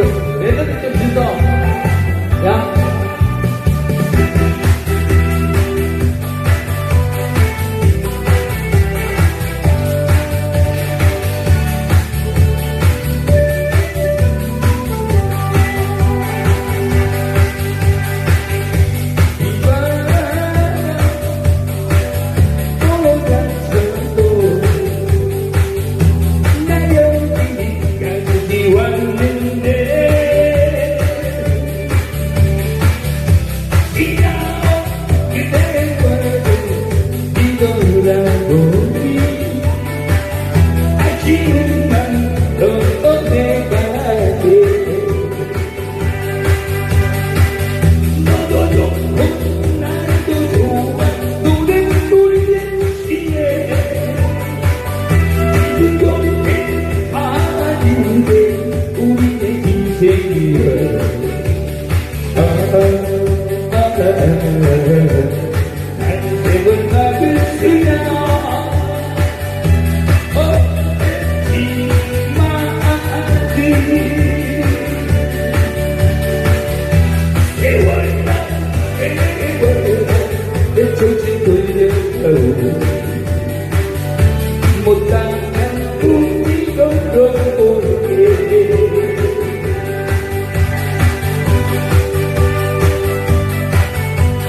you. Yeah.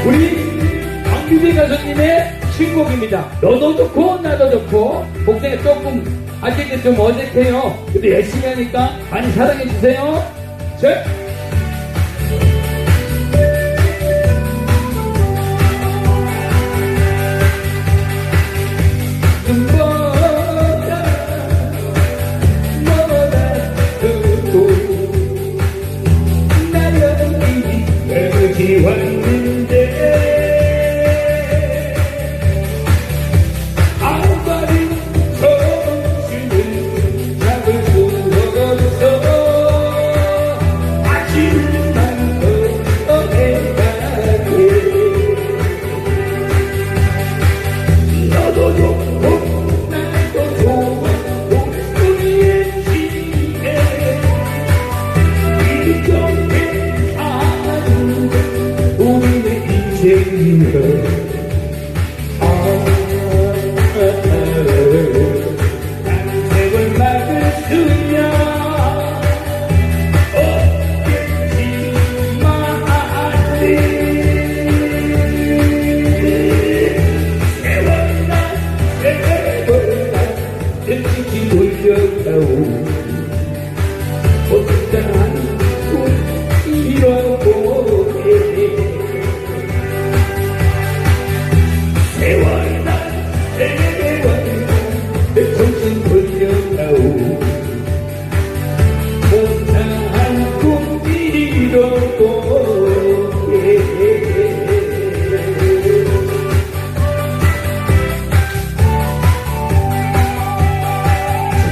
우리 강규빈 가수님의 신곡입니다. 너도 좋고 나도 좋고 복장에 조금 아직은 좀 어색해요. 근데 열심히 하니까 많이 사랑해 주세요. 자.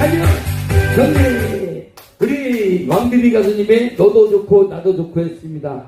사연 정리 우리 왕비비 가수님의 너도 좋고 나도 좋고 했습니다.